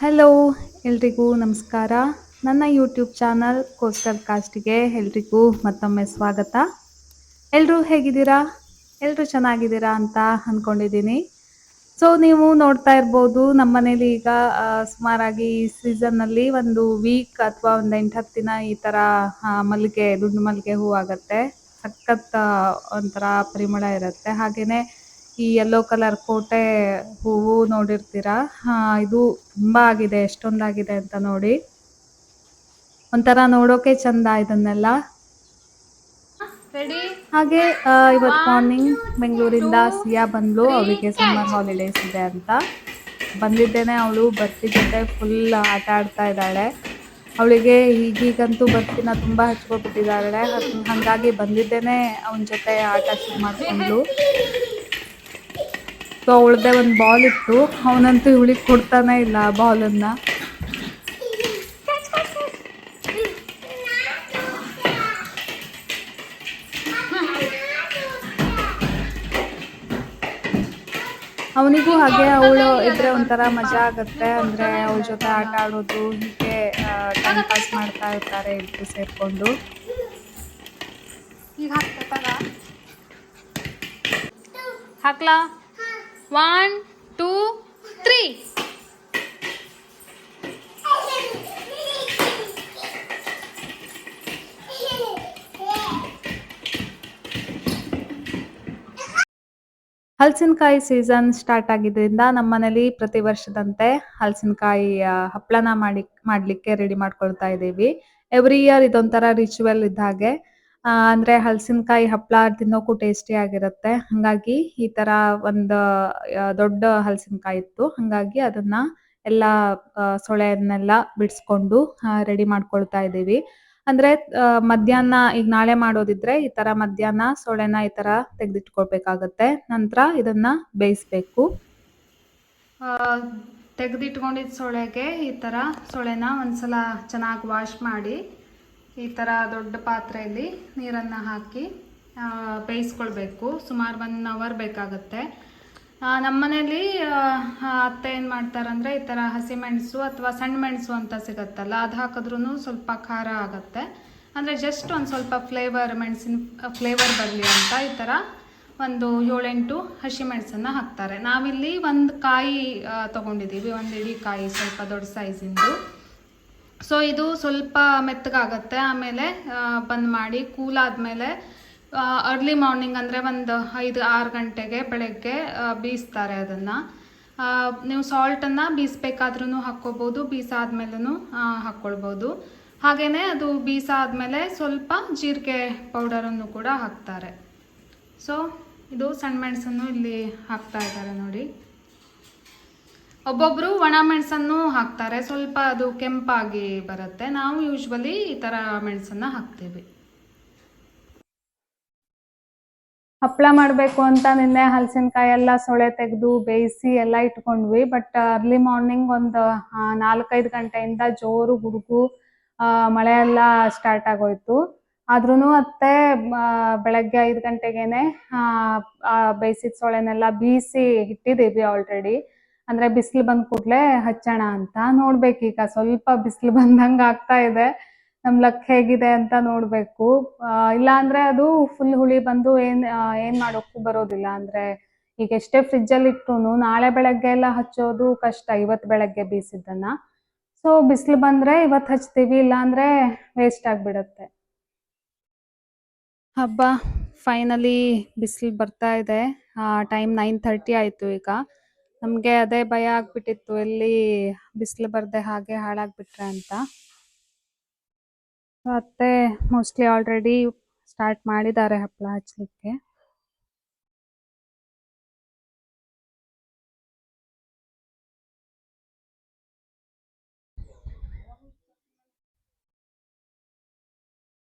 Hello ಎಲ್ರಿಗೂ ನಮಸ್ಕಾರ. ನನ್ನ ಯೂಟ್ಯೂಬ್ ಚಾನಲ್ ಕೋಸ್ಟಲ್ ಕಾಸ್ಟಿಗೆ ಎಲ್ರಿಗೂ ಮತ್ತೊಮ್ಮೆ ಸ್ವಾಗತ. ಎಲ್ಲರೂ ಹೇಗಿದ್ದೀರಾ? ಎಲ್ಲರೂ ಚೆನ್ನಾಗಿದ್ದೀರಾ ಅಂತ ಅಂದ್ಕೊಂಡಿದ್ದೀನಿ ಸೊ ನೀವು ನೋಡ್ತಾ ಇರ್ಬೋದು, ನಮ್ಮ ಮನೇಲಿ ಈಗ ಸುಮಾರಾಗಿ ಈ ಸೀಸನ್ನಲ್ಲಿ ಒಂದು ವೀಕ್ ಅಥವಾ ಒಂದು ಎಂಟು ಹತ್ತು ದಿನ ಈ ಥರ ಮಲ್ಲಿಗೆ, ದುಂಡು ಮಲ್ಲಿಗೆ ಹೂ ಆಗುತ್ತೆ. ಸಖತ್ ಒಂಥರ ಪರಿಮಳ ಇರುತ್ತೆ. ಹಾಗೆಯೇ ಈ ಯೆಲ್ಲೋ ಕಲರ್ ಕೋಟೆ ಹೂವು ನೋಡಿರ್ತೀರಾ? ಹಾ ಇದು ತುಂಬಾ ಆಗಿದೆ ಎಷ್ಟೊಂದಾಗಿದೆ ಅಂತ ನೋಡಿ. ಒಂಥರ ನೋಡೋಕೆ ಚಂದ ಇದನ್ನೆಲ್ಲ. ಹಾಗೆ ಇವತ್ ಇವತ್ತು ಮಾರ್ನಿಂಗ್ ಬೆಂಗಳೂರಿಂದ ಸಿಯಾ ಬಂದ್ಲು ಅವಳಿಗೆ ಸಮ್ಮರ್ ಹಾಲಿಡೇಸ್ ಇದೆ ಅಂತ. ಬಂದಿದ್ದೇನೆ ಅವಳು ಬರ್ತಿ ಜೊತೆ ಫುಲ್ ಆಟ ಆಡ್ತಾ ಇದ್ದಾಳೆ. ಅವಳಿಗೆ ಈಗೀಗಂತೂ ಬರ್ತಿನ ತುಂಬಾ ಹಚ್ಕೊಬಿಟ್ಟಿದ್ದಾಳೆ. ಹಂಗಾಗಿ ಹಾಗಾಗಿ ಬಂದಿದ್ದೇನೆ ಅವನ ಜೊತೆ ಆಟ ಶುರು ಮಾಡ್ಕೊಂಡ್ಲು ಸೊ ಅವಳದೇ ಒಂದು ಬಾಲ್ ಇತ್ತು. ಅವನಂತೂ ಇವಳಿಗೆ ಕೊಡ್ತಾನೆ ಇಲ್ಲ ಆ ಬಾಲನ್ನು ಅವನಿಗೂ ಹಾಗೆ ಅವಳು ಇದ್ರೆ ಒಂಥರ ಮಜಾ ಆಗುತ್ತೆ. ಅಂದ್ರೆ ಅವಳ ಜೊತೆ ಆಟ ಆಡೋದು, ಹೀಗೆ ಟೈಮ್ ಪಾಸ್ ಮಾಡ್ತಾ ಇರ್ತಾರೆ ಇಬ್ರು ಸೇರ್ಕೊಂಡು. ಹಾಕ್ಲಾ? ಒನ್ ಟೂ ತ್ರೀ ಹಲಸಿನಕಾಯಿ ಸೀಸನ್ ಸ್ಟಾರ್ಟ್ ಆಗಿದ್ದರಿಂದ ನಮ್ಮ ಮನೇಲಿ ಪ್ರತಿ ವರ್ಷದಂತೆ ಹಲಸಿನಕಾಯಿ ಹಪ್ಪಳನ ಮಾಡಿ, ಮಾಡ್ಲಿಕ್ಕೆ ರೆಡಿ ಮಾಡ್ಕೊಳ್ತಾ ಇದ್ದೀವಿ. ಎವ್ರಿ ಇಯರ್ ಇದೊಂಥರ ರಿಚುವಲ್ ಇದ್ದ ಹಾಗೆ. ಅಂದ್ರೆ ಹಲಸಿನಕಾಯಿ ಹಪ್ಪಳ ತಿನ್ನೋಕು ಟೇಸ್ಟಿ ಆಗಿರುತ್ತೆ. ಹಂಗಾಗಿ ಈ ತರ ಒಂದು ದೊಡ್ಡ ಹಲಸಿನಕಾಯಿ ಇತ್ತು. ಹಂಗಾಗಿ ಅದನ್ನ ಎಲ್ಲ ಸೊಳೆಯನ್ನೆಲ್ಲ ಬಿಡಿಸ್ಕೊಂಡು ರೆಡಿ ಮಾಡ್ಕೊಳ್ತಾ ಇದ್ದೀವಿ. ಅಂದ್ರೆ ಮಧ್ಯಾಹ್ನ, ಈಗ ನಾಳೆ ಮಾಡೋದಿದ್ರೆ ಈ ತರ ಮಧ್ಯಾಹ್ನ ಸೊಳೆನ ಈ ತರ ತೆಗ್ದಿಟ್ಕೊಳ್ಬೇಕಾಗತ್ತೆ. ನಂತರ ಇದನ್ನ ಬೇಯಿಸ್ಬೇಕು. ತೆಗೆದಿಟ್ಕೊಂಡಿದ್ದ ಸೊಳೆಗೆ ಈ ತರ ಸೊಳೆನ ಒಂದ್ಸಲ ಚೆನ್ನಾಗಿ ವಾಶ್ ಮಾಡಿ ಈ ಥರ ದೊಡ್ಡ ಪಾತ್ರೆಯಲ್ಲಿ ನೀರನ್ನು ಹಾಕಿ ಬೇಯಿಸ್ಕೊಳ್ಬೇಕು. ಸುಮಾರು ಒನ್ ಅವರ್ ಬೇಕಾಗುತ್ತೆ. ನಮ್ಮ ಮನೇಲಿ ಅತ್ತೆ ಏನು ಮಾಡ್ತಾರಂದರೆ ಈ ಥರ ಹಸಿಮೆಣಸು ಅಥವಾ ಸಣ್ಣ ಮೆಣಸು ಅಂತ ಸಿಗುತ್ತಲ್ಲ, ಅದು ಹಾಕಿದ್ರೂ ಸ್ವಲ್ಪ ಖಾರ ಆಗುತ್ತೆ. ಅಂದರೆ ಜಸ್ಟ್ ಒಂದು ಸ್ವಲ್ಪ ಫ್ಲೇವರ್ ಮೆಣಸಿನ ಫ್ಲೇವರ್ ಬರಲಿ ಅಂತ ಈ ಥರ ಒಂದು ಏಳೆಂಟು ಹಸಿಮೆಣಸನ್ನು ಹಾಕ್ತಾರೆ. ನಾವಿಲ್ಲಿ ಒಂದು ಕಾಯಿ ತಗೊಂಡಿದ್ದೀವಿ, ಒಂದು ಇಡೀ ಕಾಯಿ, ಸ್ವಲ್ಪ ದೊಡ್ಡ ಸೈಜಿಂದು ಸೊ ಇದು ಸ್ವಲ್ಪ ಮೆತ್ತಗಾಗತ್ತೆ. ಆಮೇಲೆ ಬಂದ್ ಮಾಡಿ ಕೂಲ್ ಆದಮೇಲೆ ಅರ್ಲಿ ಮಾರ್ನಿಂಗ್ ಅಂದರೆ ಒಂದು ಐದು, ಆರು ಗಂಟೆಗೆ ಬೆಳಗ್ಗೆ ಬೀಸ್ತಾರೆ ಅದನ್ನು. ನೀವು ಸಾಲ್ಟನ್ನು ಬೀಸಬೇಕಾದ್ರೂ ಹಾಕ್ಕೋಬೋದು ಬೀಸಾದ್ಮೇಲೂ ಹಾಕ್ಕೊಳ್ಬೋದು. ಹಾಗೆಯೇ ಅದು ಬೀಸಾದಮೇಲೆ ಸ್ವಲ್ಪ ಜೀರಿಗೆ ಪೌಡರನ್ನು ಕೂಡ ಹಾಕ್ತಾರೆ. ಸೊ ಇದು ಸಣ್ಣ ಮೆಣಸನ್ನು ಇಲ್ಲಿ ಹಾಕ್ತಾ ಇದ್ದಾರೆ ನೋಡಿ. ಒಬ್ಬೊಬ್ರು ಒಣ ಮೆಣಸನ್ನು ಹಾಕ್ತಾರೆ. ಸ್ವಲ್ಪ ಅದು ಕೆಂಪಾಗಿ ಬರುತ್ತೆ. ನಾವು ಯೂಶ್ವಲಿ ಈ ತರ ಮೆಣಸನ್ನ ಹಾಕ್ತೀವಿ. ಹಪ್ಪಳ ಮಾಡಬೇಕು ಅಂತ ನಿನ್ನೆ ಹಲಸಿನಕಾಯಿ ಎಲ್ಲ ಸೊಳೆ ತೆಗೆದು ಬೇಯಿಸಿ ಎಲ್ಲ ಇಟ್ಕೊಂಡ್ವಿ. ಬಟ್ ಅರ್ಲಿ ಮಾರ್ನಿಂಗ್ ಒಂದು ನಾಲ್ಕೈದು ಗಂಟೆಯಿಂದ ಜೋರು ಗುಡುಗು ಮಳೆ ಎಲ್ಲ ಸ್ಟಾರ್ಟ್ ಆಗೋಯ್ತು. ಆದ್ರೂ ಅತ್ತೆ ಬೆಳಗ್ಗೆ ಐದು ಗಂಟೆಗೇನೆ ಬೇಯಿಸಿದ ಸೊಳೆನೆಲ್ಲ ಬೀಸಿ ಇಟ್ಟಿದ್ದೀವಿ ಆಲ್ರೆಡಿ ಅಂದ್ರೆ ಬಿಸಿಲು ಬಂದ ಕೂಡಲೇ ಹಚ್ಚೋಣ ಅಂತ ನೋಡ್ಬೇಕೀಗ ಸ್ವಲ್ಪ ಬಿಸಿಲು ಬಂದಂಗ ಆಗ್ತಾ ಇದೆ. ನಮ್ ಲಕ್ ಹೇಗಿದೆ ಅಂತ ನೋಡ್ಬೇಕು. ಇಲ್ಲ ಅಂದ್ರೆ ಅದು ಫುಲ್ ಹುಳಿ ಬಂದು ಏನ್ ಏನ್ ಮಾಡೋಕ್ಕೂ ಬರೋದಿಲ್ಲ. ಅಂದ್ರೆ ಈಗ ಎಷ್ಟೇ ಫ್ರಿಜ್ ಅಲ್ಲಿ ಇಟ್ರು ನಾಳೆ ಬೆಳಗ್ಗೆ ಎಲ್ಲ ಹಚ್ಚೋದು ಕಷ್ಟ. ಇವತ್ ಬೆಳಗ್ಗೆ ಬೀಸಿದ್ದನ್ನ. ಸೊ ಬಿಸಿಲು ಬಂದ್ರೆ ಇವತ್ ಹಚ್ತೀವಿ. ಇಲ್ಲ ಅಂದ್ರೆ ವೇಸ್ಟ್ ಆಗ್ಬಿಡತ್ತೆ. ಹಬ್ಬ ಫೈನಲಿ ಬಿಸಿಲು ಬರ್ತಾ ಇದೆ. ಟೈಮ್ ನೈನ್ ಥರ್ಟಿ ಆಯ್ತು ಈಗ. ನಮ್ಗೆ ಅದೇ ಭಯ ಆಗ್ಬಿಟ್ಟಿತ್ತು, ಎಲ್ಲಿ ಬಿಸಿಲು ಬರದೆ ಹಾಗೆ ಹಾಳಾಗ್ಬಿಟ್ರೆ ಅಂತ. ಮತ್ತೆ ಮೋಸ್ಟ್ಲಿ ಆಲ್ರೆಡಿ ಸ್ಟಾರ್ಟ್ ಮಾಡಿದ್ದಾರೆ ಹಪ್ಪಳ ಹಚ್ಚಲಿಕ್ಕೆ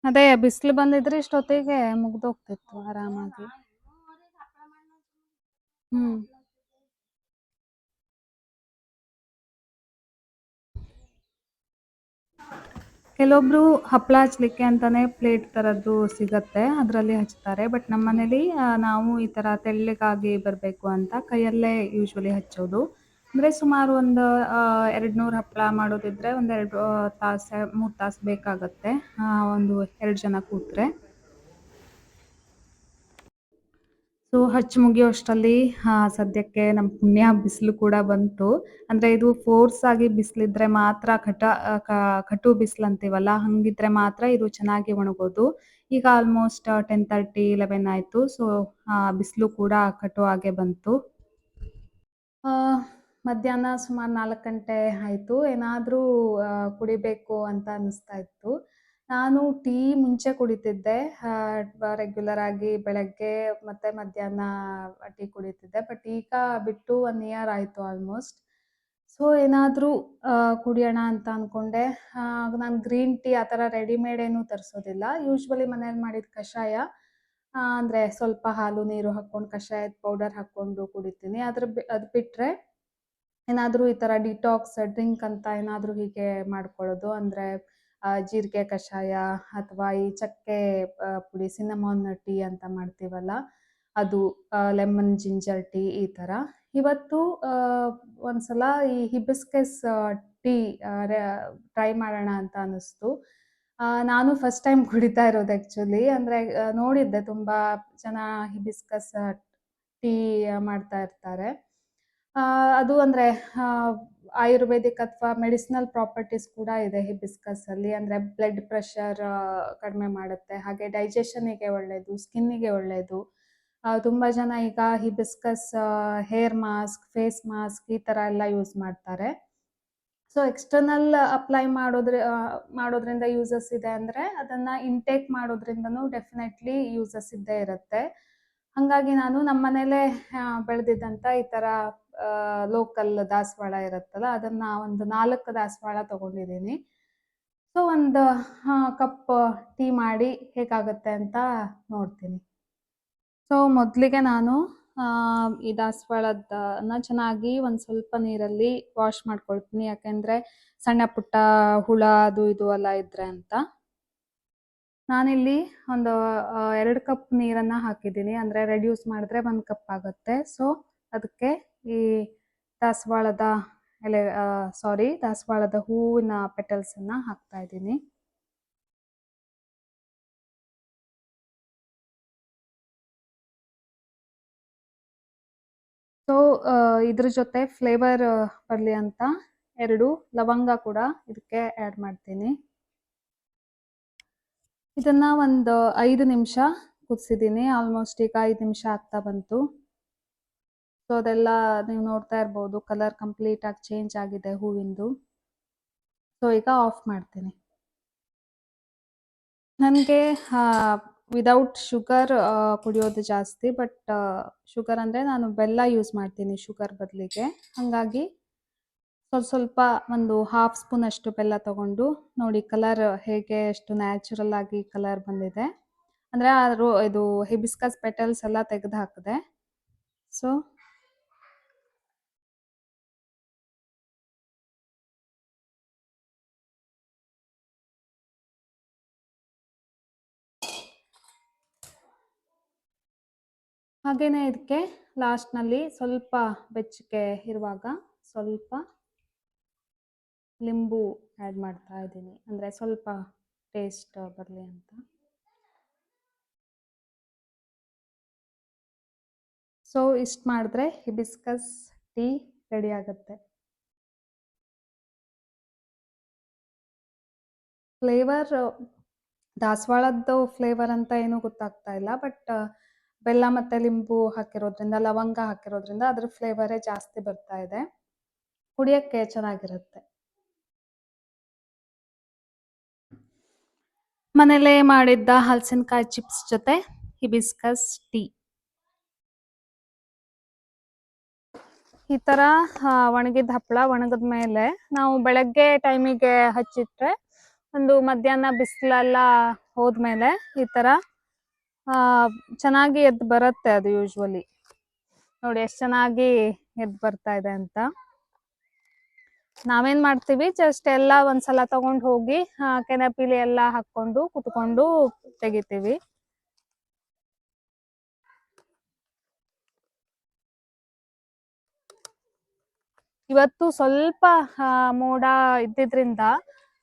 ಅದೇ ಬಿಸಿಲು ಬಂದಿದ್ರೆ ಇಷ್ಟೊತ್ತಿಗೆ ಮುಗ್ದೋಗ್ತಿತ್ತು ಆರಾಮಾಗಿ. ಹ್ಮ್. ಕೆಲವೊಬ್ರು ಹಪ್ಪಳ ಹಚ್ಚಲಿಕ್ಕೆ ಅಂತಾನೆ ಪ್ಲೇಟ್ ತರದ್ದು ಸಿಗತ್ತೆ, ಅದರಲ್ಲಿ ಹಚ್ತಾರೆ. ಬಟ್ ನಮ್ಮ ಮನೇಲಿ ನಾವು ಈ ತರ ತೆಳ್ಳಗಾಗಿ ಬರಬೇಕು ಅಂತ ಕೈಯಲ್ಲೇ ಯೂಶ್ವಲಿ ಹಚ್ಚೋದು. ಅಂದರೆ ಸುಮಾರು ಒಂದು ಎರಡು ನೂರು ಹಪ್ಪಳ ಮಾಡೋದಿದ್ರೆ ಒಂದೆರಡು ತಾಸು, ಮೂರು ತಾಸು ಬೇಕಾಗತ್ತೆ. ಒಂದು ಎರಡು ಜನ ಕೂತ್ರೆ. ಸೊ ಹಚ್ಚಿ ಮುಗಿಯೋಷ್ಟರಲ್ಲಿ ಸದ್ಯಕ್ಕೆ ನಮ್ಮ ಪುಣ್ಯ ಬಿಸಿಲು ಕೂಡ ಬಂತು. ಅಂದ್ರೆ ಇದು ಫೋರ್ಸ್ ಆಗಿ ಬಿಸಿಲಿದ್ರೆ ಮಾತ್ರ ಕಟ ಕಟು ಬಿಸಿಲು ಅಂತೀವಲ್ಲ, ಹಂಗಿದ್ರೆ ಮಾತ್ರ ಇದು ಚೆನ್ನಾಗಿ ಒಣಗೋದು. ಈಗ ಆಲ್ಮೋಸ್ಟ್ ಟೆನ್ ತರ್ಟಿ ಲೆವೆನ್ ಆಯಿತು. ಸೊ ಬಿಸಿಲು ಕೂಡ ಕಟು ಆಗೇ ಬಂತು. ಮಧ್ಯಾಹ್ನ ಸುಮಾರು ನಾಲ್ಕು ಗಂಟೆ ಆಯಿತು. ಏನಾದರೂ ಕುಡಿಬೇಕು ಅಂತ ಅನಿಸ್ತಾ ಇತ್ತು. ನಾನು ಟೀ ಮುಂಚೆ ಕುಡಿತಿದ್ದೆ ರೆಗ್ಯುಲರ್ ಆಗಿ ಬೆಳಗ್ಗೆ ಮತ್ತೆ ಮಧ್ಯಾಹ್ನ ಟೀ ಕುಡಿತಿದ್ದೆ ಬಟ್ ಈಗ ಬಿಟ್ಟು ಒನ್ ಇಯರ್ ಆಯಿತು ಆಲ್ಮೋಸ್ಟ್ ಸೊ ಏನಾದರೂ ಕುಡಿಯೋಣ ಅಂತ ಅಂದ್ಕೊಂಡೆ ನಾನು ಗ್ರೀನ್ ಟೀ ಆ ಥರ ರೆಡಿಮೇಡ್ ಏನೂ ತರಿಸೋದಿಲ್ಲ. ಯೂಶ್ವಲಿ ಮನೇಲಿ ಮಾಡಿದ ಕಷಾಯ ಅಂದರೆ ಸ್ವಲ್ಪ ಹಾಲು, ನೀರು ಹಾಕ್ಕೊಂಡು ಕಷಾಯದ ಪೌಡರ್ ಹಾಕ್ಕೊಂಡು ಕುಡಿತೀನಿ. ಅದ್ರ ಬಿ, ಅದು ಬಿಟ್ಟರೆ ಏನಾದರೂ ಈ ಥರ ಡಿಟಾಕ್ಸ್ ಡ್ರಿಂಕ್ ಅಂತ ಏನಾದರೂ ಹೀಗೆ ಮಾಡ್ಕೊಳ್ಳೋದು ಅಂದರೆ ಜೀರಿಗೆ ಕಷಾಯ ಅಥವಾ ಈ ಚಕ್ಕೆ ಪುಡಿ, ಸಿನ್ನಮಾನ್ ಟೀ ಅಂತ ಮಾಡ್ತೀವಲ್ಲ, ಅದು ಲೆಮನ್ ಜಿಂಜರ್ ಟೀ ಈ ಥರ ಇವತ್ತು ಒಂದ್ಸಲ ಈ ಹಿಬಿಸ್ಕಸ್ ಟೀ ಟ್ರೈ ಮಾಡೋಣ ಅಂತ ಅನ್ನಿಸ್ತು. ನಾನು ಫಸ್ಟ್ ಟೈಮ್ ಕುಡಿತಾ ಇರೋದು ಆ್ಯಕ್ಚುಲಿ ಅಂದರೆ ನೋಡಿದ್ದೆ ತುಂಬ ಜನ ಹಿಬಿಸ್ಕಸ್ ಟೀ ಮಾಡ್ತಾ ಇರ್ತಾರೆ. ಅದು ಅಂದರೆ ಆಯುರ್ವೇದಿಕ್ ಅಥವಾ ಮೆಡಿಸಿನಲ್ ಪ್ರಾಪರ್ಟೀಸ್ ಕೂಡ ಇದೆ ಹಿಬಿಸ್ಕಸ್ಸಲ್ಲಿ ಅಂದರೆ ಬ್ಲಡ್ ಪ್ರೆಷರ್ ಕಡಿಮೆ ಮಾಡುತ್ತೆ. ಹಾಗೆ ಡೈಜೆಷನಿಗೆ ಒಳ್ಳೆಯದು ಸ್ಕಿನ್ನಿಗೆ ಒಳ್ಳೆಯದು ತುಂಬ ಜನ ಈಗ hibiscus hair mask face mask ಈ ಥರ ಎಲ್ಲ ಯೂಸ್ ಮಾಡ್ತಾರೆ. ಸೊ ಎಕ್ಸ್ಟರ್ನಲ್ ಅಪ್ಲೈ ಮಾಡೋದ್ರ ಮಾಡೋದ್ರಿಂದ ಯೂಸಸ್ ಇದೆ ಅಂದರೆ ಅದನ್ನು ಇಂಟೇಕ್ ಮಾಡೋದ್ರಿಂದನೂ ಡೆಫಿನೆಟ್ಲಿ ಯೂಸಸ್ ಇದ್ದೇ ಇರುತ್ತೆ. ಹಾಗಾಗಿ ನಾನು ನಮ್ಮ ಮನೇಲೇ ಬೆಳೆದಿದ್ದಂಥ ಈ ಥರ ಲೋಕಲ್ ದಾಸವಾಳ ಇರುತ್ತಲ್ಲ, ಅದನ್ನ ಒಂದು ನಾಲ್ಕು ದಾಸವಾಳ ತಗೊಂಡಿದ್ದೀನಿ. ಸೊ ಒಂದು ಕಪ್ ಟೀ ಮಾಡಿ ಹೇಗಾಗುತ್ತೆ ಅಂತ ನೋಡ್ತೀನಿ. ಸೊ ಮೊದಲಿಗೆ ನಾನು ಈ ದಾಸವಾಳದನ್ನ ಚೆನ್ನಾಗಿ ಒಂದು ಸ್ವಲ್ಪ ನೀರಲ್ಲಿ ವಾಶ್ ಮಾಡ್ಕೊಳ್ತೀನಿ. ಯಾಕೆಂದರೆ ಸಣ್ಣ ಪುಟ್ಟ ಹುಳ, ಅದು ಇದು ಎಲ್ಲ ಇದ್ರೆ ಅಂತ. ನಾನಿಲ್ಲಿ ಒಂದು ಎರಡು ಕಪ್ ನೀರನ್ನ ಹಾಕಿದ್ದೀನಿ. ಅಂದ್ರೆ ರೆಡ್ಯೂಸ್ ಮಾಡಿದ್ರೆ ಒಂದು ಕಪ್ ಆಗುತ್ತೆ. ಸೊ ಅದಕ್ಕೆ ಈ ದಾಸವಾಳದ ಎಲೆ ಸಾರಿ ದಾಸವಾಳದ ಹೂವಿನ ಪೆಟಲ್ಸನ್ನು ಹಾಕ್ತಾ ಇದ್ದೀನಿ. ಸೊ ಇದ್ರ ಜೊತೆ ಫ್ಲೇವರ್ ಬರಲಿ ಅಂತ ಎರಡು ಲವಂಗ ಕೂಡ ಇದಕ್ಕೆ ಆ್ಯಡ್ ಮಾಡ್ತೀನಿ. ಇದನ್ನ ಒಂದು ಐದು ನಿಮಿಷ ಕುದಿಸಿದ್ದೀನಿ. ಆಲ್ಮೋಸ್ಟ್ ಈಗ ಐದು ನಿಮಿಷ ಆಗ್ತಾ ಬಂತು. ಸೊ ಅದೆಲ್ಲ ನೀವು ನೋಡ್ತಾ ಇರ್ಬೋದು. ಕಲರ್ ಕಂಪ್ಲೀಟ್ ಆಗಿ ಚೇಂಜ್ ಆಗಿದೆ ಹೂವಿಂದು. ಸೊ ಈಗ ಆಫ್ ಮಾಡ್ತೀನಿ. ನನಗೆ ವಿದೌಟ್ ಶುಗರ್ ಕುಡಿಯೋದು ಜಾಸ್ತಿ ಬಟ್ ಶುಗರ್ ಅಂದರೆ ನಾನು ಬೆಲ್ಲ ಯೂಸ್ ಮಾಡ್ತೀನಿ ಶುಗರ್ ಬದಲಿಗೆ. ಹಾಗಾಗಿ ಸ್ವಲ್ಪ ಸ್ವಲ್ಪ ಒಂದು ಹಾಫ್ ಸ್ಪೂನ್ ಅಷ್ಟು ಬೆಲ್ಲ ತಗೊಂಡು ನೋಡಿ ಕಲರ್ ಹೇಗೆ ಎಷ್ಟು ನ್ಯಾಚುರಲ್ ಆಗಿ ಕಲರ್ ಬಂದಿದೆ. ಅಂದರೆ ಅದು ಇದು ಹಿಬಿಸ್ಕಸ್ ಪೆಟಲ್ಸ್ ಎಲ್ಲ ತೆಗೆದು ಹಾಕಿದೆ. ಸೊ ಹಾಗೇನೆ ಇದಕ್ಕೆ ಲಾಸ್ಟ್ನಲ್ಲಿ ಸ್ವಲ್ಪ ಬೆಚ್ಚಗೆ ಇರುವಾಗ ಸ್ವಲ್ಪ ಲಿಂಬು ಆ್ಯಡ್ ಮಾಡ್ತಾ ಇದ್ದೀನಿ. ಅಂದರೆ ಸ್ವಲ್ಪ ಟೇಸ್ಟ್ ಬರಲಿ ಅಂತ. ಸೊ ಇಷ್ಟು ಮಾಡಿದ್ರೆ ಹಿಬಿಸ್ಕಸ್ ಟೀ ರೆಡಿ ಆಗುತ್ತೆ. ಫ್ಲೇವರ್ ದಾಸವಾಳದ್ದು ಫ್ಲೇವರ್ ಅಂತ ಏನೂ ಗೊತ್ತಾಗ್ತಾ ಇಲ್ಲ ಬಟ್ ಬೆಲ್ಲ ಮತ್ತು ಲಿಂಬು ಹಾಕಿರೋದ್ರಿಂದ ಲವಂಗ ಹಾಕಿರೋದ್ರಿಂದ ಅದ್ರ ಫ್ಲೇವರೇ ಜಾಸ್ತಿ ಬರ್ತಾ ಇದೆ. ಕುಡಿಯೋಕ್ಕೆ ಚೆನ್ನಾಗಿರುತ್ತೆ. ಮನೇಲೇ ಮಾಡಿದ್ದ ಹಲಸಿನಕಾಯಿ ಚಿಪ್ಸ್ ಜೊತೆ ಹಿಬಿಸ್ಕಸ್ ಟೀ ಈ ತರ ಒಣಗಿದ ಹಪ್ಪಳ ಒಣಗಿದ ಮೇಲೆ ನಾವು ಬೆಳಗ್ಗೆ ಟೈಮಿಗೆ ಹಚ್ಚಿಟ್ರೆ ಒಂದು ಮಧ್ಯಾಹ್ನ ಬಿಸಿಲೆಲ್ಲ ಹೋದ್ಮೇಲೆ ಈ ಆ, ಚೆನ್ನಾಗಿ ಎದ್ದು ಬರುತ್ತೆ ಅದು ಯೂಶ್ವಲಿ ನೋಡಿ ಎಷ್ಟು ಚೆನ್ನಾಗಿ ಎದ್ದು ಬರ್ತಾ ಇದೆ ಅಂತ. ನಾವೇನ್ ಮಾಡ್ತೀವಿ ಜಸ್ಟ್ ಎಲ್ಲ ಒಂದ್ಸಲ ತಗೊಂಡು ಹೋಗಿ ಕೆನಪಿಲಿ ಎಲ್ಲ ಹಾಕೊಂಡು ಕುತ್ಕೊಂಡು ತೆಗಿತೀವಿ. ಇವತ್ತು ಸ್ವಲ್ಪ ಮೋಡ ಇದ್ದಿದ್ರಿಂದ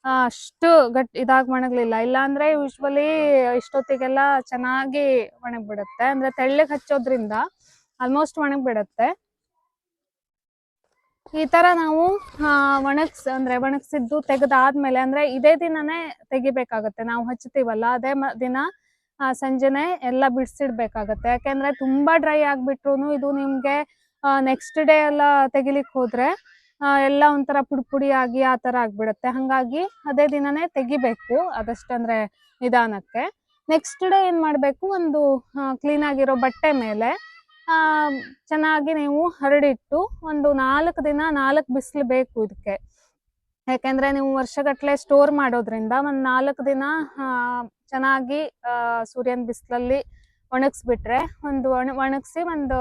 ಅಷ್ಟು ಗಟ್ ಇದಾಗಿ ಒಣಗ್ಲಿಲ್ಲ ಇಲ್ಲಾಂದ್ರೆ ಯೂಶ್ವಲಿ ಇಷ್ಟೊತ್ತಿಗೆಲ್ಲ ಚೆನ್ನಾಗಿ ಒಣಗ್ಬಿಡುತ್ತೆ. ಅಂದ್ರೆ ತೆಳ್ಳಗ್ ಹಚ್ಚೋದ್ರಿಂದ ಆಲ್ಮೋಸ್ಟ್ ಒಣಗ್ಬಿಡುತ್ತೆ. ಈ ತರ ನಾವು ಒಣಗ್ಸ್, ಅಂದ್ರೆ ಒಣಗ್ಸಿದ್ದು ತೆಗೆದಾದ್ಮೇಲೆ, ಅಂದ್ರೆ ಇದೇ ದಿನನೇ ತೆಗಿಬೇಕಾಗತ್ತೆ. ನಾವು ಹಚ್ತೀವಲ್ಲ ಅದೇ ದಿನ ಸಂಜೆನೆ ಎಲ್ಲ ಬಿಡಿಸಿಡ್ಬೇಕಾಗತ್ತೆ. ಯಾಕೆಂದ್ರೆ ತುಂಬಾ ಡ್ರೈ ಆಗ್ಬಿಟ್ರು ಇದು ನಿಮ್ಗೆ ನೆಕ್ಸ್ಟ್ ಡೇ ಎಲ್ಲ ತೆಗಿಲಿಕ್ಕೆ ಹೋದ್ರೆ ಎಲ್ಲ ಒಂಥರ ಪುಡಿ ಪುಡಿ ಆಗಿ ಆ ತರ ಆಗ್ಬಿಡುತ್ತೆ. ಹಾಗಾಗಿ ಅದೇ ದಿನನೇ ತೆಗಿಬೇಕು ಅದಷ್ಟಂದ್ರೆ ನಿಧಾನಕ್ಕೆ. ನೆಕ್ಸ್ಟ್ ಡೇ ಏನ್ ಮಾಡ್ಬೇಕು? ಒಂದು ಕ್ಲೀನ್ ಆಗಿರೋ ಬಟ್ಟೆ ಮೇಲೆ, ಆ, ಚೆನ್ನಾಗಿ ನೀವು ಹರಡಿಟ್ಟು ಒಂದು ನಾಲ್ಕು ದಿನ ನಾಲ್ಕು ಬಿಸಿಲು ಬೇಕು ಇದಕ್ಕೆ ಯಾಕೆಂದ್ರೆ ನೀವು ವರ್ಷಗಟ್ಟಲೆ ಸ್ಟೋರ್ ಮಾಡೋದ್ರಿಂದ ಒಂದ್ ನಾಲ್ಕು ದಿನ ಚೆನ್ನಾಗಿ ಸೂರ್ಯನ ಬಿಸಿಲಲ್ಲಿ ಒಣಗಿಸ್ಬಿಟ್ರೆ ಒಂದು ಒಣ, ಒಣಗಿಸಿ ಒಂದು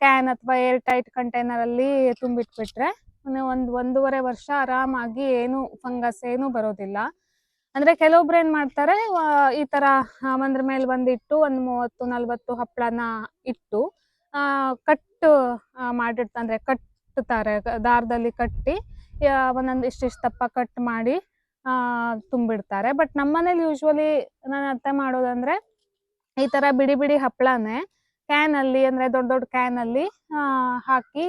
ಕ್ಯಾನ್ ಅಥವಾ ಏರ್ ಟೈಟ್ ಕಂಟೈನರ್ ಅಲ್ಲಿ ತುಂಬಿಟ್ಬಿಟ್ರೆ ಒಂದು ಒಂದೂವರೆ ವರ್ಷ ಆರಾಮಾಗಿ ಏನು ಫಂಗಸ್ ಏನು ಬರೋದಿಲ್ಲ. ಅಂದ್ರೆ ಕೆಲವೊಬ್ರು ಏನ್ ಮಾಡ್ತಾರೆ ಈ ತರ ಒಂದ್ರ ಮೇಲೆ ಬಂದಿಟ್ಟು ಒಂದ್ ಮೂವತ್ತು, ನಲ್ವತ್ತು ಹಪ್ಪಳನ ಇಟ್ಟು, ಆ ಕಟ್ ಮಾಡಿರ್ತ ಅಂದ್ರೆ ಕಟ್ಟುತ್ತಾರೆ ದಾರದಲ್ಲಿ ಕಟ್ಟಿ ಒಂದೊಂದು ಇಷ್ಟಿಷ್ಟು ದಪ್ಪ ಕಟ್ ಮಾಡಿ, ಆ, ತುಂಬಿಡ್ತಾರೆ. ಬಟ್ ನಮ್ಮನೇಲಿ ಯೂಶ್ವಲಿ ನಾನು ಅತ್ತೆ ಮಾಡೋದಂದ್ರೆ, ಈ ತರ ಬಿಡಿ ಬಿಡಿ ಹಪ್ಪಳನೆ ಕ್ಯಾನ್ ಅಲ್ಲಿ, ಅಂದ್ರೆ ದೊಡ್ಡ ದೊಡ್ಡ ಕ್ಯಾನ್ ಅಲ್ಲಿ ಹಾಕಿ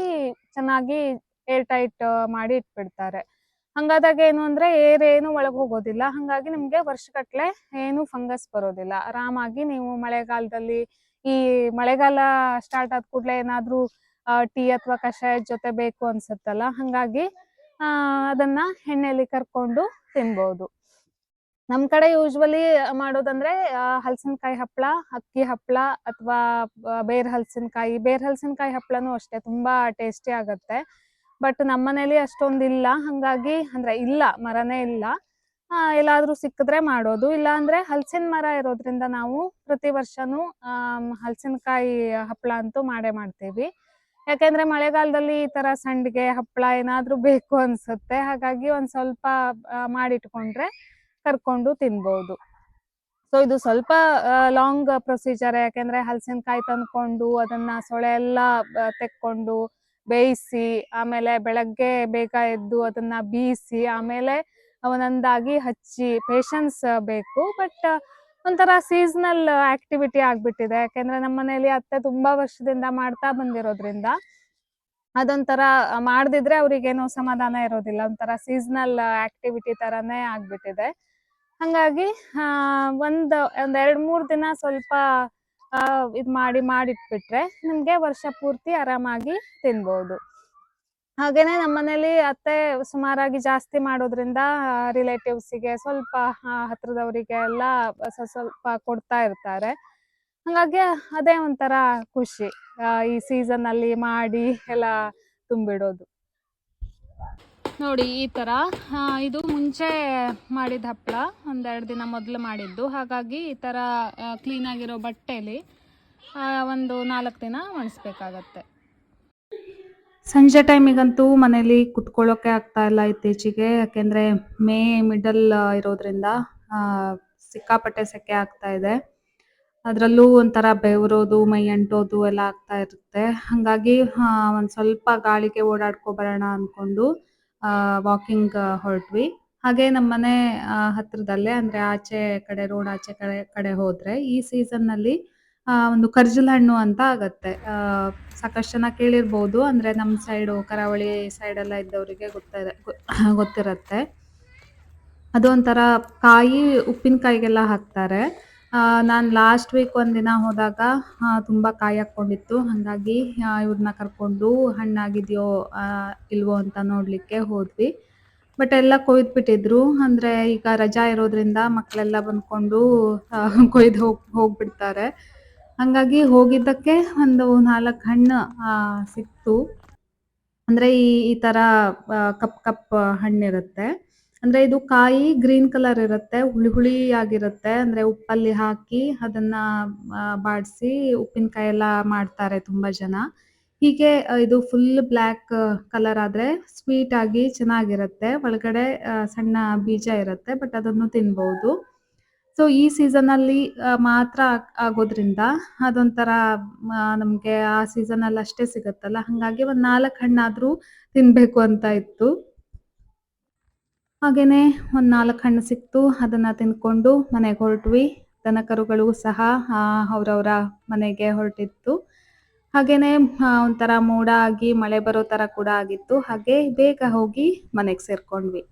ಚೆನ್ನಾಗಿ ಏರ್ ಟೈಟ್ ಮಾಡಿ ಇಟ್ಬಿಡ್ತಾರೆ. ಹಂಗಾದಾಗ ಏನು ಅಂದ್ರೆ ಏರ್ ಏನು ಒಳಗೆ ಹೋಗೋದಿಲ್ಲ. ಹಂಗಾಗಿ ನಿಮ್ಗೆ ವರ್ಷಗಟ್ಲೆ ಏನು ಫಂಗಸ್ ಬರೋದಿಲ್ಲ. ಆರಾಮಾಗಿ ನೀವು ಮಳೆಗಾಲದಲ್ಲಿ ಈ ಮಳೆಗಾಲ ಸ್ಟಾರ್ಟ್ ಆದ ಕೂಡಲೇ ಏನಾದ್ರೂ ಟೀ ಅಥವಾ ಕಷಾಯ ಜೊತೆ ಬೇಕು ಅನ್ಸುತ್ತಲ್ಲ. ಹಂಗಾಗಿ ಅದನ್ನ ಎಣ್ಣೆಯಲ್ಲಿ ಕರ್ಕೊಂಡು ತಿನ್ಬಹುದು ನಮ್ ಕಡೆ ಯೂಶ್ವಲಿ ಮಾಡೋದಂದ್ರೆ ಹಲಸಿನಕಾಯಿ ಹಪ್ಪಳ ಅಕ್ಕಿ ಹಪ್ಪಳ ಅಥವಾ ಬೇರ್ ಹಲಸಿನಕಾಯಿ. ಬೇರ್ ಹಲಸಿನಕಾಯಿ ಹಪ್ಪಳನೂ ಅಷ್ಟೇ, ತುಂಬಾ ಟೇಸ್ಟಿ ಆಗತ್ತೆ. ಬಟ್ ನಮ್ಮನೇಲಿ ಅಷ್ಟೊಂದಿಲ್ಲ ಹಂಗಾಗಿ ಅಂದ್ರೆ ಇಲ್ಲ, ಮರನೇ ಇಲ್ಲ. ಎಲ್ಲಾದರೂ ಸಿಕ್ಕಿದ್ರೆ ಮಾಡೋದು. ಇಲ್ಲ ಅಂದ್ರೆ ಹಲಸಿನ ಮರ ಇರೋದ್ರಿಂದ ನಾವು ಪ್ರತಿ ವರ್ಷನೂ ಹಲಸಿನಕಾಯಿ ಹಪ್ಪಳ ಅಂತೂ ಮಾಡೇ ಮಾಡ್ತೀವಿ. ಯಾಕೆಂದ್ರೆ ಮಳೆಗಾಲದಲ್ಲಿ ಈ ತರ ಸಂಡಿಗೆ ಹಪ್ಪಳ ಏನಾದ್ರೂ ಬೇಕು ಅನ್ಸುತ್ತೆ. ಹಾಗಾಗಿ ಒಂದ್ ಸ್ವಲ್ಪ ಮಾಡಿಟ್ಕೊಂಡ್ರೆ ಕರ್ಕೊಂಡು ತಿನ್ಬಹುದು ಸೊ ಇದು ಸ್ವಲ್ಪ ಲಾಂಗ್ ಪ್ರೊಸೀಜರ್ ಯಾಕೆಂದ್ರೆ ಹಲಸಿನಕಾಯಿ ತಂದ್ಕೊಂಡು ಅದನ್ನ ಸೊಳೆ ಎಲ್ಲ ತೆಕ್ಕೊಂಡು ಬೇಯಿಸಿ, ಆಮೇಲೆ ಬೆಳಗ್ಗೆ ಬೇಗ ಎದ್ದು ಅದನ್ನ ಬೀಸಿ, ಆಮೇಲೆ ಒಂದೊಂದಾಗಿ ಹಚ್ಚಿ ಪೇಶನ್ಸ್ ಬೇಕು. ಬಟ್ ಒಂಥರ ಸೀಸನಲ್ ಆಕ್ಟಿವಿಟಿ ಆಗ್ಬಿಟ್ಟಿದೆ. ಯಾಕೆಂದ್ರೆ ನಮ್ಮ ಮನೆಯಲ್ಲಿ ಅತ್ತೆ ತುಂಬಾ ವರ್ಷದಿಂದ ಮಾಡ್ತಾ ಬಂದಿರೋದ್ರಿಂದ ಅದೊಂಥರ ಮಾಡದಿದ್ರೆ ಅವ್ರಿಗೇನು ಸಮಾಧಾನ ಇರೋದಿಲ್ಲ. ಒಂಥರ ಸೀಸನಲ್ ಆಕ್ಟಿವಿಟಿ ತರನೇ ಆಗ್ಬಿಟ್ಟಿದೆ. ಹಂಗಾಗಿ ಒಂದ್ ಒಂದ್ ಎರಡ್ ಮೂರ್ ದಿನ ಸ್ವಲ್ಪ ಇದ್ ಮಾಡಿ ಮಾಡಿಟ್ಬಿಟ್ರೆ ನಿಮ್ಗೆ ವರ್ಷ ಪೂರ್ತಿ ಆರಾಮಾಗಿ ತಿನ್ಬೋದು. ಹಾಗೇನೆ ನಮ್ಮನೇಲಿ ಅತ್ತೆ ಸುಮಾರಾಗಿ ಜಾಸ್ತಿ ಮಾಡೋದ್ರಿಂದ ರಿಲೇಟಿವ್ಸಿಗೆ ಸ್ವಲ್ಪ ಹತ್ರದವರಿಗೆ ಎಲ್ಲ ಸ್ವ- ಸ್ವಲ್ಪ ಕೊಡ್ತಾ ಇರ್ತಾರೆ. ಹಾಗಾಗಿ ಅದೇ ಒಂಥರ ಖುಷಿ ಈ ಸೀಸನ್ ಅಲ್ಲಿ ಮಾಡಿ ಎಲ್ಲ ತುಂಬಿಡೋದು. ನೋಡಿ ಈ ಥರ ಇದು ಮುಂಚೆ ಮಾಡಿದ ಹಪ್ಪಳ ಒಂದೆರಡು ದಿನ ಮೊದಲು ಮಾಡಿದ್ದು. ಹಾಗಾಗಿ ಈ ಥರ ಕ್ಲೀನ್ ಆಗಿರೋ ಬಟ್ಟೆಲಿ ಆ, ಒಂದು ನಾಲ್ಕು ದಿನ ಒಣಸ್ಬೇಕಾಗತ್ತೆ. ಸಂಜೆ ಟೈಮಿಗಂತೂ ಮನೇಲಿ ಕುತ್ಕೊಳ್ಳೋಕೆ ಆಗ್ತಾ ಇಲ್ಲ ಇತ್ತೀಚೆಗೆ. ಯಾಕೆಂದರೆ ಮೇ ಮಿಡಲ್ ಇರೋದ್ರಿಂದ ಸಿಕ್ಕಾಪಟ್ಟೆ ಸೆಕೆ ಆಗ್ತಾ ಇದೆ. ಅದರಲ್ಲೂ ಒಂಥರ ಬೆವರೋದು ಮೈ ಅಂಟೋದು ಎಲ್ಲ ಆಗ್ತಾ ಇರುತ್ತೆ. ಹಾಗಾಗಿ ಒಂದು ಸ್ವಲ್ಪ ಗಾಳಿಗೆ ಓಡಾಡ್ಕೊ ಬರೋಣ ಅನ್ಕೊಂಡು ವಾಕಿಂಗ್ ಹೊರಟ್ವಿ. ಹಾಗೆ ನಮ್ಮನೆ ಹತ್ರದಲ್ಲೇ ಅಂದ್ರೆ ಆಚೆ ಕಡೆ ರೋಡ್ ಆಚೆ ಕಡೆ ಕಡೆ ಹೋದ್ರೆ ಈ ಸೀಸನ್ನಲ್ಲಿ ಆ, ಒಂದು ಕರ್ಜಲ್ ಹಣ್ಣು ಅಂತ ಆಗತ್ತೆ. ಸಾಕಷ್ಟು ಜನ ಕೇಳಿರ್ಬೋದು ಅಂದ್ರೆ ನಮ್ ಸೈಡು ಕರಾವಳಿ ಸೈಡ್ ಎಲ್ಲ ಇದ್ದವರಿಗೆ ಗೊತ್ತಿರ ಗೊತ್ತಿರತ್ತೆ. ಅದೊಂಥರ ಕಾಯಿ ಉಪ್ಪಿನಕಾಯಿಗೆಲ್ಲ ಹಾಕ್ತಾರೆ. ನಾನು ಲಾಸ್ಟ್ ವೀಕ್ ಒಂದಿನ ಹೋದಾಗ ತುಂಬ ಕಾಯಿ ಹಾಕ್ಕೊಂಡಿತ್ತು ಹಾಗಾಗಿ ಇವ್ರನ್ನ ಕರ್ಕೊಂಡು ಹಣ್ಣಾಗಿದೆಯೋ ಇಲ್ವೋ ಅಂತ ನೋಡ್ಲಿಕ್ಕೆ ಹೋದ್ವಿ. ಬಟ್ ಎಲ್ಲ ಕೊಯ್ದ್ಬಿಟ್ಟಿದ್ರು ಅಂದ್ರೆ ಈಗ ರಜಾ ಇರೋದ್ರಿಂದ ಮಕ್ಕಳೆಲ್ಲ ಬಂದ್ಕೊಂಡು ಕೊಯ್ದು ಹೋಗಿ ಹೋಗ್ಬಿಡ್ತಾರೆ. ಹಾಗಾಗಿ ಹೋಗಿದ್ದಕ್ಕೆ ಒಂದು ನಾಲ್ಕು ಹಣ್ಣು ಸಿಕ್ತು. ಅಂದ್ರೆ ಈ ಈ ತರ ಆ, ಕಪ್ ಕಪ್ ಹಣ್ಣಿರುತ್ತೆ. ಅಂದ್ರೆ ಇದು ಕಾಯಿ ಗ್ರೀನ್ ಕಲರ್ ಇರುತ್ತೆ, ಹುಳಿ ಹುಳಿ ಆಗಿರುತ್ತೆ ಅಂದ್ರೆ ಉಪ್ಪಲ್ಲಿ ಹಾಕಿ ಅದನ್ನ ಬಾಡಿಸಿ ಉಪ್ಪಿನಕಾಯಿ ಎಲ್ಲ ಮಾಡ್ತಾರೆ ತುಂಬಾ ಜನ. ಹೀಗೆ ಇದು ಫುಲ್ ಬ್ಲ್ಯಾಕ್ ಕಲರ್ ಆದ್ರೆ ಸ್ವೀಟ್ ಆಗಿ ಚೆನ್ನಾಗಿರುತ್ತೆ. ಒಳಗಡೆ ಸಣ್ಣ ಬೀಜ ಇರುತ್ತೆ ಬಟ್ ಅದನ್ನು ತಿನ್ಬಹುದು ಸೊ ಈ ಸೀಸನ್ ಅಲ್ಲಿ ಮಾತ್ರ ಆಗೋದ್ರಿಂದ ಅದೊಂಥರ ನಮ್ಗೆ ಆ ಸೀಸನ್ ಅಲ್ಲಿ ಅಷ್ಟೇ ಸಿಗತ್ತಲ್ಲ. ಹಾಗಾಗಿ ಒಂದ್ ನಾಲ್ಕು ಹಣ್ಣಾದ್ರೂ ತಿನ್ಬೇಕು ಅಂತ ಇತ್ತು. ಹಾಗೆಯೇ ಒಂದು ನಾಲ್ಕು ಹಣ್ಣು ಸಿಕ್ತು, ಅದನ್ನು ತಿನ್ಕೊಂಡು ಮನೆಗೆ ಹೊರಟ್ವಿ. ದನ ಕರುಗಳು ಸಹ ಅವರವರ ಮನೆಗೆ ಹೊರಟಿತ್ತು. ಹಾಗೆಯೇ ಒಂಥರ ಮೋಡ ಆಗಿ ಮಳೆ ಬರೋ ಥರ ಕೂಡ ಆಗಿತ್ತು. ಹಾಗೆ ಬೇಗ ಹೋಗಿ ಮನೆಗೆ ಸೇರ್ಕೊಂಡ್ವಿ.